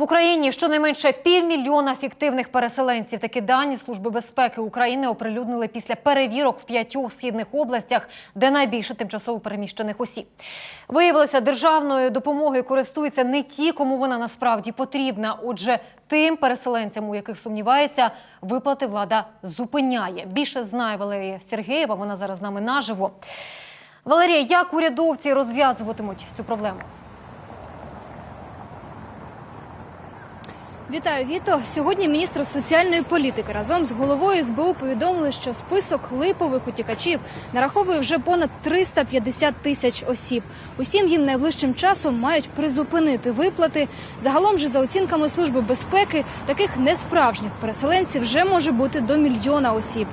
В Україні щонайменше півмільйона фіктивних переселенців. Такі дані Служби безпеки України оприлюднили після перевірок в п'ятьох східних областях, де найбільше тимчасово переміщених осіб. Виявилося, державною допомогою користуються не ті, кому вона насправді потрібна. Отже, тим переселенцям, у яких сумнівається, виплати влада зупиняє. Більше знає Валерія Сергеєва. Вона зараз з нами наживо. Валерія, як урядовці розв'язуватимуть цю проблему? Вітаю, Віто. Сьогодні міністр соціальної політики разом з головою СБУ повідомили, що список липових утікачів нараховує вже понад 350 тисяч осіб. Усім їм найближчим часом мають призупинити виплати. Загалом же за оцінками служби безпеки таких несправжніх переселенців вже може бути до мільйона осіб.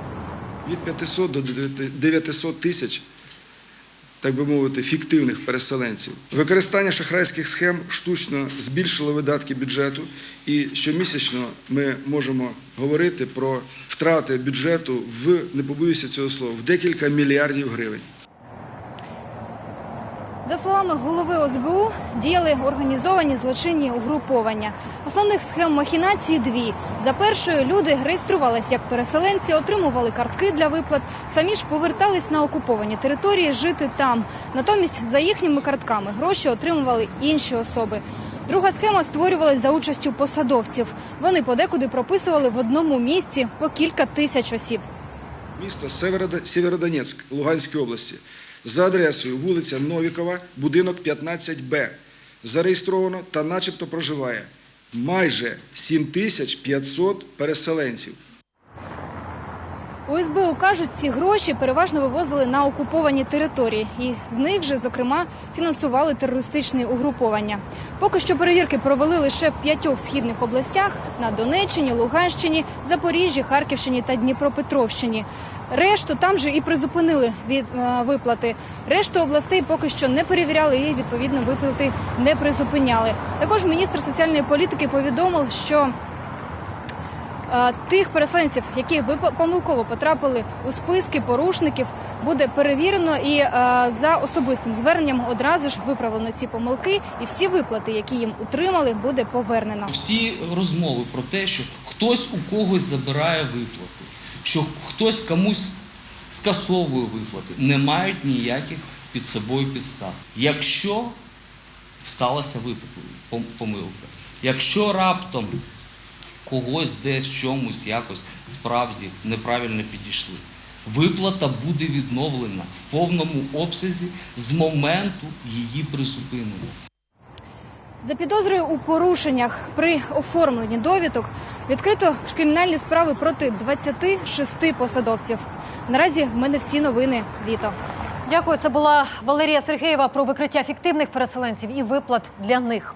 Від 500 до 900 тисяч, так би мовити, фіктивних переселенців. Використання шахрайських схем штучно збільшило видатки бюджету, і щомісячно ми можемо говорити про втрати бюджету в, не побоюся цього слова, в декілька мільярдів гривень. За словами голови ОСБУ, діяли організовані злочинні угруповання. Основних схем махінації дві. За першою люди реєструвались як переселенці, отримували картки для виплат, самі ж повертались на окуповані території жити там. Натомість за їхніми картками гроші отримували інші особи. Друга схема створювалась за участю посадовців. Вони подекуди прописували в одному місці по кілька тисяч осіб. Місто Сєвєродонецьк Луганської області за адресою вулиця Новікова, будинок 15Б. Зареєстровано та начебто проживає майже 7500 переселенців. У СБУ кажуть, ці гроші переважно вивозили на окуповані території, і з них же, зокрема, фінансували терористичні угруповання. Поки що перевірки провели лише в п'ятьох східних областях на Донеччині, Луганщині, Запоріжжі, Харківщині та Дніпропетровщині. Решту там же і призупинили від е, виплати. Решту областей поки що не перевіряли і відповідно виплати не призупиняли. Також міністр соціальної політики повідомив, що Е, Тих переселенців, які помилково потрапили у списки порушників, буде перевірено і е, за особистим зверненням одразу ж виправлено ці помилки, і всі виплати, які їм утримали, буде повернено. Всі розмови про те, що хтось у когось забирає виплати, що хтось комусь скасовує виплати, не мають ніяких під собою підстав. Якщо сталася помилка, якщо раптом когось десь чомусь якось справді неправильно підійшли, виплата буде відновлена в повному обсязі з моменту її призупинення. За підозрою у порушеннях при оформленні довідок відкрито кримінальні справи проти 26 посадовців. Наразі в мене всі новини. Віто. Дякую. Це була Валерія Сергеєва про викриття фіктивних переселенців і виплат для них.